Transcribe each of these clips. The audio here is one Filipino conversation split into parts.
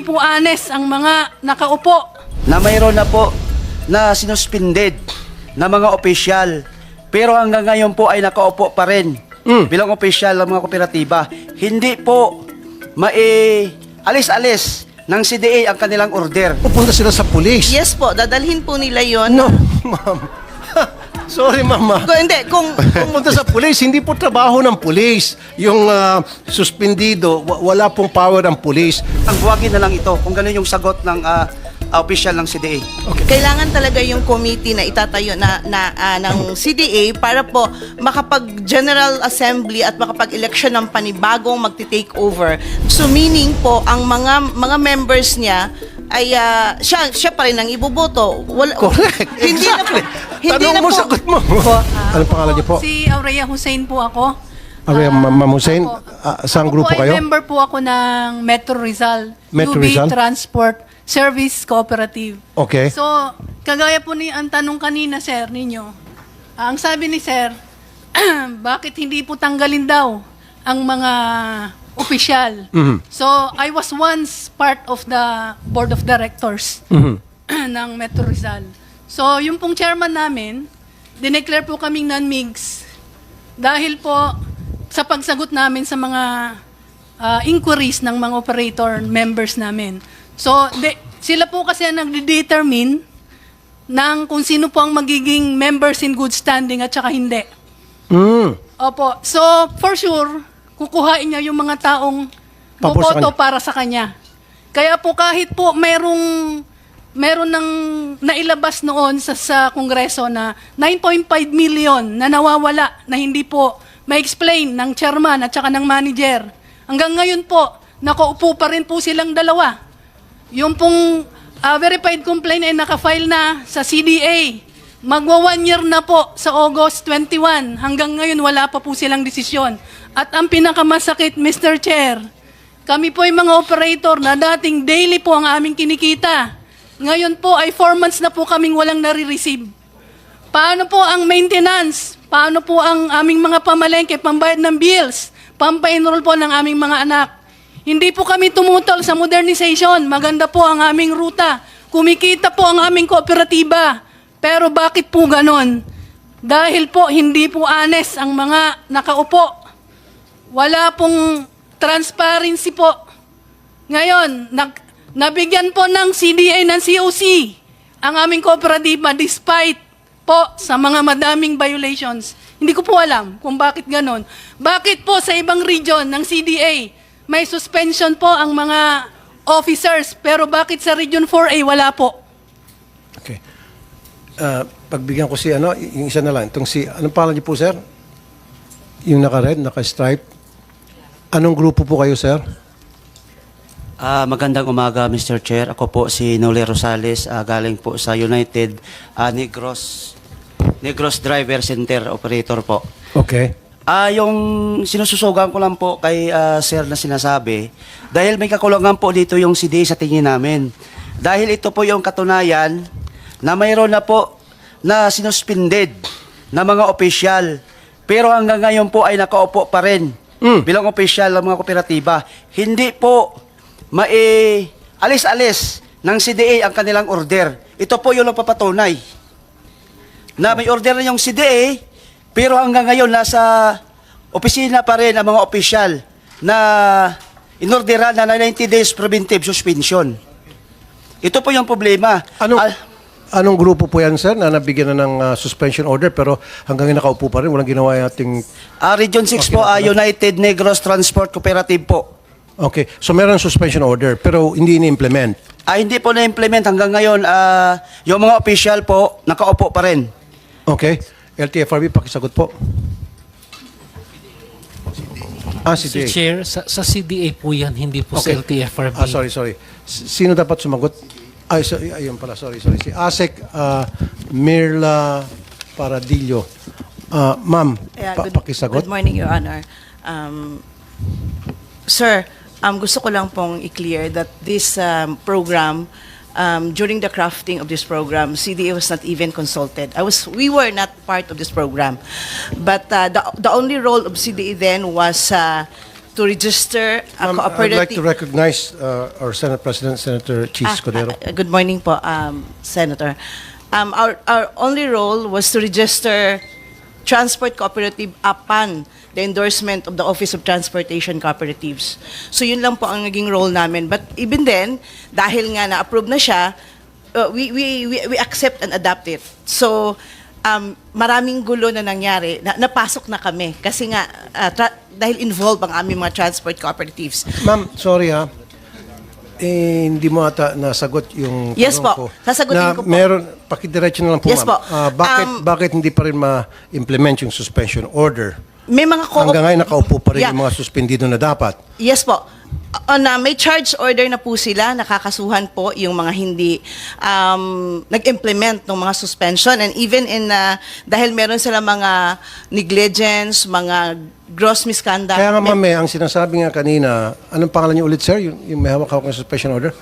hindi po honest ang mga nakaupo. na mayroon na po na sinuspended na mga opisyal. Pero hanggang ngayon po ay nakaupo pa rin bilang opisyal ng mga kooperatiba. Hindi po mai alis-alis ng CDA ang kanilang order. Pupunta sila sa police. Yes po, dadalhin po nila yon. No, ma'am. Sorry, mama. Kung, hindi, kung, kung Pumunta sa police, hindi po trabaho ng police. Yung ah, suspendido, wa- wala pong power ang police. Ang buwagin na lang ito kung ganun yung sagot ng ah, ah, opisyal ng CDA. kailangan talaga yung committee na itatayo na, na ah, ng CDA para po makapag General Assembly at makapag-election ng panibagong magti-take over. So meaning po, ang mga mga members niya ay ah, siya siya pa rin ang iboboto. Wala, Correct. Hindi na po. exactly. Hindi Tanong na mo, po. sagot mo. Anong pangalan niyo po? Si Aurea Hussein po ako. Aurea Ah, Ma'am Hussein, ako. ah, saan Ako grupo po kayo? ay member po ako ng Metro Rizal. Metro UB Rizal? Transport Service Cooperative. Okay. So, kagaya po ni ang tanong kanina, sir, ninyo. Ang sabi ni sir, bakit hindi po tanggalin daw ang mga opisyal? Mhm. So, I was once part of the board of directors Mhm. ng Metro Rizal. So, yung pong chairman namin, dineclare po kaming non-MIGS dahil po sa pagsagot namin sa mga ah, inquiries ng mga operator members namin. So, de, sila po kasi ang nagde-determine ng kung sino po ang magiging members in good standing at saka hindi. Mm. Opo. So, for sure, kukuhain niya yung mga taong Pabor sa boboto kanya. para sa kanya. Kaya po kahit po merong meron ng nailabas noon sa, sa Kongreso na 9.5 million na nawawala na hindi po ma-explain ng chairman at saka ng manager. Hanggang ngayon po, nakaupo pa rin po silang dalawa. Yung pong ah, verified complaint ay nakafile na sa CDA. Magwa one year na po sa August 21. Hanggang ngayon wala pa po silang desisyon. At ang pinakamasakit, Mr. Chair, kami po ay mga operator na dating daily po ang aming kinikita. Ngayon po ay 4 months na po kaming walang nare-receive. Paano po ang maintenance? Paano po ang aming mga pamalengke, pambayad ng bills, pampa-enroll po ng aming mga anak? Hindi po kami tumutol sa modernization. Maganda po ang aming ruta. Kumikita po ang aming kooperatiba. Pero bakit po ganon? Dahil po hindi po honest ang mga nakaupo. Wala pong transparency po. Ngayon, nag, nabigyan po ng CDA ng COC ang aming kooperatiba despite po sa mga madaming violations. Hindi ko po alam kung bakit ganon. Bakit po sa ibang region ng CDA may suspension po ang mga officers pero bakit sa Region 4A wala po? Okay. Ah, pagbigyan ko si ano, yung isa na lang. Itong si, anong pangalan niyo po, sir? Yung naka-red, naka-stripe. Anong grupo po kayo, sir? Ah, magandang umaga, Mr. Chair. Ako po si Noli Rosales, ah, galing po sa United ah, Negros Negros Driver Center Operator po. Okay. Ah, yung sinususugan ko lang po kay ah, sir na sinasabi, dahil may kakulangan po dito yung CD sa tingin namin. Dahil ito po yung katunayan na mayroon na po na sinuspended na mga opisyal. Pero hanggang ngayon po ay nakaupo pa rin bilang opisyal ng mga kooperatiba. Hindi po mai alis-alis ng CDA ang kanilang order. Ito po yung nagpapatunay na may order na yung CDA, pero hanggang ngayon nasa opisina pa rin ang mga opisyal na inorderan na 90 days preventive suspension. Ito po yung problema. Anong, Al- anong grupo po yan, sir, na nabigyan na ng ah, suspension order pero hanggang ngayon nakaupo pa rin, walang ginawa yung ating... ah, Region 6 po, ah, United Negros Transport Cooperative po. Okay, so meron suspension order pero hindi ini-implement. Ah, hindi po na-implement hanggang ngayon. ah, yung mga opisyal po, nakaupo pa rin. Okay. LTFRB, pakisagot po. Ah, si. Chair, sa, sa CDA po yan, hindi po sa LTFRB. Ah, sorry, sorry. S- Sino dapat sumagot? Ay, so, ayun pala, sorry, sorry. Si ASEC ah, Mirla Paradillo. Ah, ma'am, Yeah, pa- good, pakisagot. good morning, Your Honor. Um, sir, um, gusto ko lang pong i-clear that this um, program, um, during the crafting of this program, CDA was not even consulted. I was, we were not part of this program. But uh, the, the only role of CDA then was uh, to register a Ma'am, I'd cooperative... like to recognize uh, our Senate President, Senator Cheese Ah, Escudero. ah, good morning po, um, Senator. Um, our, our only role was to register transport cooperative upon the endorsement of the Office of Transportation Cooperatives. So yun lang po ang naging role namin. But even then, dahil nga na-approve na siya, uh, we, we, we, we accept and adapt it. So, um, maraming gulo na nangyari. Na, napasok na kami kasi nga uh, dahil involved ang aming mga transport cooperatives. Ma'am, sorry ha. Eh, hindi mo ata nasagot yung Yes tanong po. ko. Sasagutin na ko po. Meron, pakidiretso na lang po, Yes ma'am. po. Ah, bakit, Um, bakit hindi pa rin ma-implement yung suspension order? May mga co- Hanggang ngayon, nakaupo pa rin Yeah. yung mga suspendido na dapat. Yes po. On, uh, may charge order na po sila, nakakasuhan po yung mga hindi um, nag-implement ng mga suspension and even in uh, dahil meron sila mga negligence, mga gross misconduct. Kaya nga, ma'am, eh, ang sinasabi nga kanina, anong pangalan niyo ulit, sir? Yung, yung may hawak-hawak ng suspension order?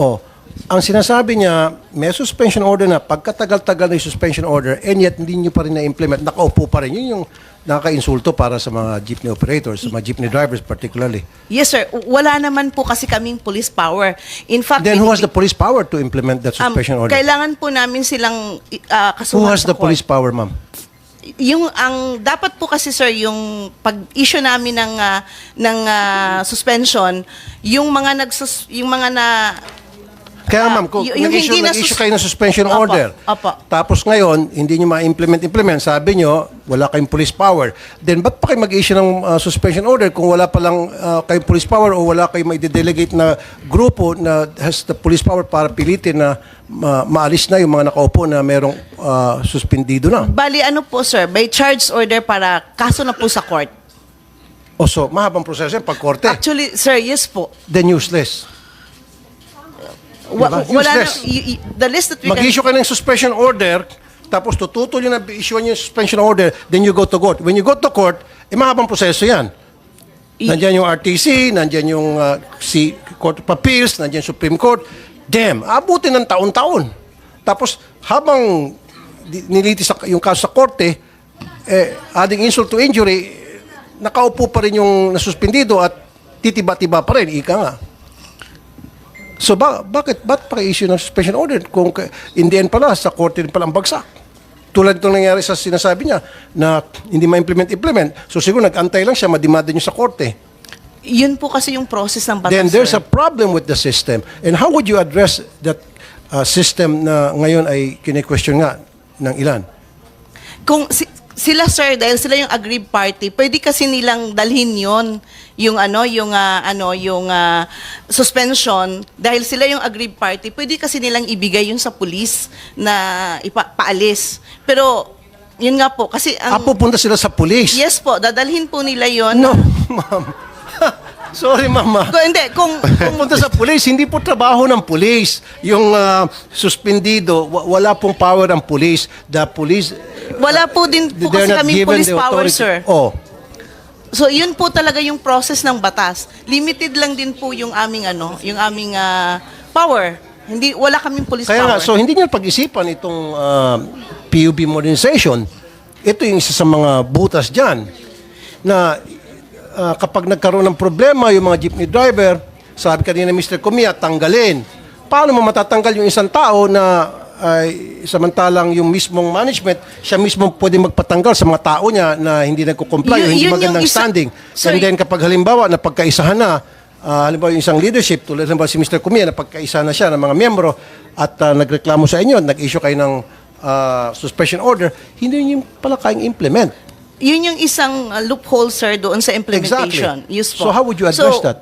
Oh, ang sinasabi niya, may suspension order na, pagkatagal-tagal na yung suspension order, and yet hindi niyo pa rin na-implement, nakaupo pa rin. Yun yung nakaka-insulto para sa mga jeepney operators, sa mga jeepney drivers particularly. Yes sir, wala naman po kasi kaming police power. In fact, Then who has the police power to implement that um, suspension order? Kailangan po namin silang uh, kasuhan Who has the court. police power, ma'am? yung ang dapat po kasi sir yung pag-issue namin ng ah, ng ah, suspension yung mga nagsus yung mga na Kaya Ah, ma'am, kung y- yung nag-issue, hindi na nag-issue sus- kayo ng suspension Opo, order, opo. tapos ngayon, hindi nyo ma-implement, implement, sabi nyo, wala kayong police power, then ba't pa kayo mag-issue ng uh, suspension order kung wala palang uh, kayong police power o wala kayong ma-delegate na grupo na has the police power para pilitin na ma- maalis na yung mga nakaupo na merong uh, suspendido na? bali ano po sir by charge order para kaso na po sa court O so, mahabang proseso yan, pag korte, actually sir yes po then useless. Wa- Diba? wala na, Useless. y- y- the list that we can Mag-issue ka ng suspension order, tapos tututol yun na issue yung suspension order, then you go to court. When you go to court, eh mahabang proseso yan. I- Nandiyan yung RTC, nandiyan yung uh, si Court of Appeals, nandiyan yung Supreme Court. Damn, abutin ng taon-taon. Tapos habang di- nilitis sa- yung kaso sa korte, eh, adding insult to injury, eh, nakaupo pa rin yung nasuspindido at titiba-tiba pa rin, ika nga. So ba, bakit ba't pa issue ng suspension order kung in the end pala sa korte rin pala ang bagsak? Tulad itong nangyari sa sinasabi niya na hindi ma-implement implement. So siguro nag-antay lang siya madimanda niyo sa korte. yun po kasi yung process ng batas Then there's sir. a problem with the system. And how would you address that uh, system na ngayon ay kine-question nga ng ilan? kung si- sila sir dahil sila yung aggrieved party pwede kasi nilang dalhin yon yung ano yung ah, ano yung ah, suspension dahil sila yung aggrieved party pwede kasi nilang ibigay yun sa police na ipaalis pero yun nga po kasi Ah, ang pupunta sila sa police? yes po dadalhin po nila yon No, ma'am. Sorry, mama. Kung, hindi kung, kung Pumunta sa police, hindi po trabaho ng police. Yung uh, suspendido, wa- wala pong power ang police. The police, wala po din po they're kasi not kami given police the power authority. sir Oh, So yun po talaga yung process ng batas. Limited lang din po yung aming ano, yung aming ah, power. Hindi wala kaming police kaya nga, power. so hindi niyo pag-isipan itong uh, PUB modernization. Ito yung isa sa mga butas dyan na uh, kapag nagkaroon ng problema yung mga jeepney driver, sabi kanina Mr. Kumia, tanggalin. Paano mo matatanggal yung isang tao na ay samantalang yung mismong management, siya mismo pwede magpatanggal sa mga tao niya na hindi nagko-comply o Yun- hindi yun yung magandang isa- standing. Sorry. And then kapag halimbawa na pagkaisahan na, ah, halimbawa yung isang leadership, tulad halimbawa si Mr. Kumia, na pagkaisa na siya ng mga miyembro at ah, nagreklamo sa inyo, nag-issue kayo ng ah, suspension order, hindi niyo pala kayang implement. yun yung isang ah, loophole sir doon sa implementation. Exactly. Yes po. So how would you address So, that?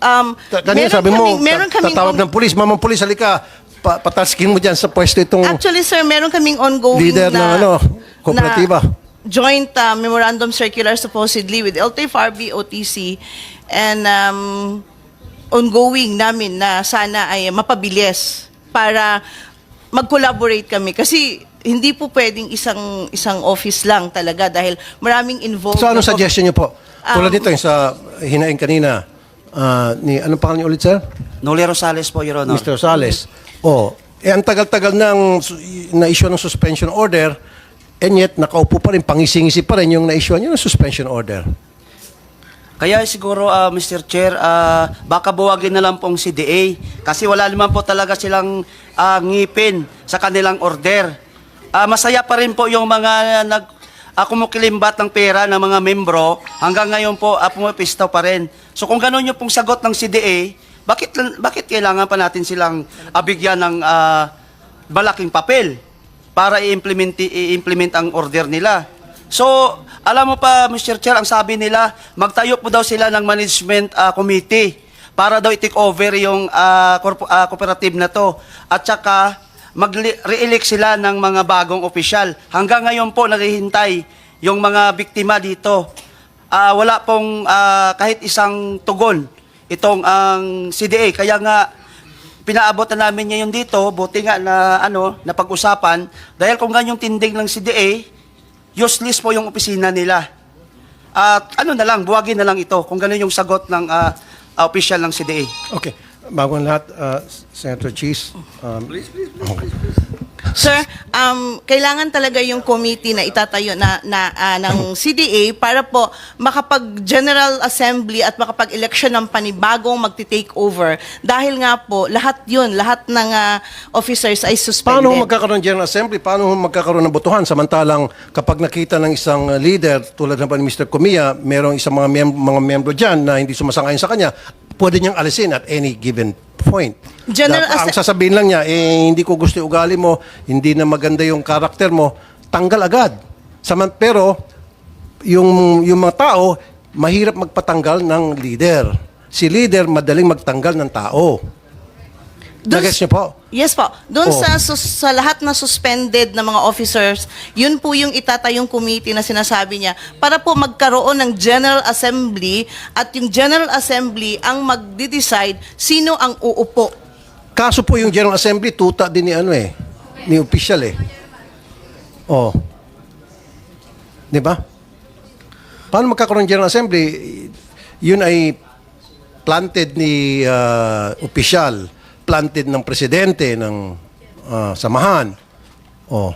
Um, Ta- Kanina meron sabi mo, kaming, meron ta- kaming tatawag ng pulis, mamang pulis, halika, pa pataskin mo dyan sa pwesto itong... Actually, sir, meron kaming ongoing Leader ng na, ano, kooperatiba. na joint uh, memorandum circular supposedly with LTFRB, OTC, and um, ongoing namin na sana ay mapabilis para mag-collaborate kami. Kasi hindi po pwedeng isang isang office lang talaga dahil maraming involved. so na- suggestion niyo po? Tulad Um, dito yung sa hinaing kanina, ah, ni, anong pangalan niyo ulit, sir? Noli Rosales po, Your Honor. Mr. Rosales. Oh, eh ang tagal-tagal ng su- na-issue ng suspension order and yet nakaupo pa rin, pangisingisi pa rin yung na-issue nyo ng suspension order. Kaya siguro, ah, Mr. Chair, ah, baka buwagin na lang pong CDA kasi wala naman po talaga silang ah, ngipin sa kanilang order. Ah, masaya pa rin po yung mga nag uh, kumukilimbat ng pera ng mga membro hanggang ngayon po uh, pumapistaw pa rin. So kung gano'n yung pong sagot ng CDA, bakit bakit kailangan pa natin silang ah, bigyan ng ah, malaking papel para i-implement i-implement ang order nila? So, alam mo pa, Mr. Chair, ang sabi nila, magtayo po daw sila ng management ah, committee para daw i-take over yung ah, ah, cooperative na to. At saka, mag-re-elect sila ng mga bagong opisyal. Hanggang ngayon po, naghihintay yung mga biktima dito. Ah, wala pong ah, kahit isang tugon itong ang CDA. Kaya nga, pinaabot na namin ngayon dito, buti nga na ano, na pag-usapan, dahil kung ganyong tindig ng CDA, useless po yung opisina nila. At ano na lang, buwagin na lang ito kung gano'n yung sagot ng ah, official ng CDA. Okay. Bago ang lahat, uh, Senator Cheese. Um, Sir, um, kailangan talaga yung committee na itatayo na, na ah, ng CDA para po makapag-general assembly at makapag-election ng panibagong magti-take over. Dahil nga po, lahat yun, lahat ng ah, officers ay suspended. Paano magkakaroon ng General Assembly? Paano magkakaroon ng botohan? Samantalang kapag nakita ng isang uh, leader, tulad ng ni Mr. Comia, merong isang mga, mem- mga membro dyan na hindi sumasangayon sa kanya, pwede niyang alisin at any given point. General Na- ang sasabihin lang niya, eh, hindi ko gusto yung ugali mo, hindi na maganda yung karakter mo, tanggal agad. Saman, pero, yung, yung mga tao, mahirap magpatanggal ng leader. Si leader, madaling magtanggal ng tao. Dun- Nagets niyo po? Yes po. Doon Oh. sa sus- sa lahat na suspended na mga officers, yun po yung itatayong committee na sinasabi niya para po magkaroon ng General Assembly at yung General Assembly ang magde-decide sino ang uupo. Kaso po yung General Assembly, tuta din ni ano eh, ni official eh. Oh. Di ba? Paano magkakaroon ng General Assembly? Yun ay planted ni uh, official, planted ng presidente ng uh, samahan. Oh.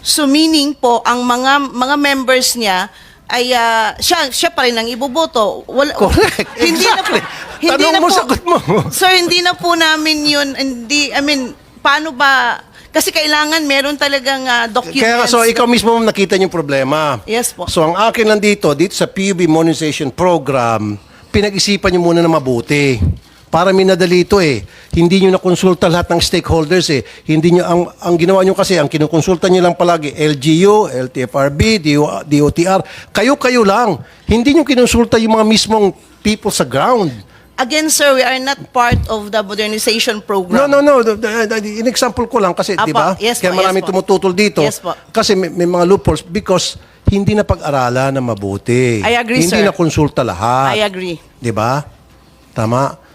So meaning po ang mga mga members niya ay ah, siya siya pa rin ang iboboto. Wala, Correct. Hindi na po, Exactly. hindi Tanong na mo, po, sagot mo. Sir, hindi na po namin yun. Hindi, I mean, paano ba? Kasi kailangan meron talagang ah, documents. Kaya so ikaw mismo nakita niyo yung problema. Yes po. So ang akin lang dito, dito sa PUB Monetization Program, pinag-isipan niyo muna na mabuti. Para minadali ito eh. Hindi niyo nakonsulta lahat ng stakeholders eh. Hindi niyo ang ang ginawa niyo kasi ang kinukonsulta niyo lang palagi LGU, LTFRB, DO, DOTR. Kayo-kayo lang. Hindi niyo kinonsulta yung mga mismong people sa ground. Again, sir, we are not part of the modernization No, program. no, no. The- the- In-example ko lang kasi, di ba? yes Kaya po, maraming yes tumututol dito. Yes po. Kasi may, may mga loopholes because hindi na pag-aralan na mabuti. I agree, Hindi sir. na konsulta lahat. I agree. Di ba? Tama?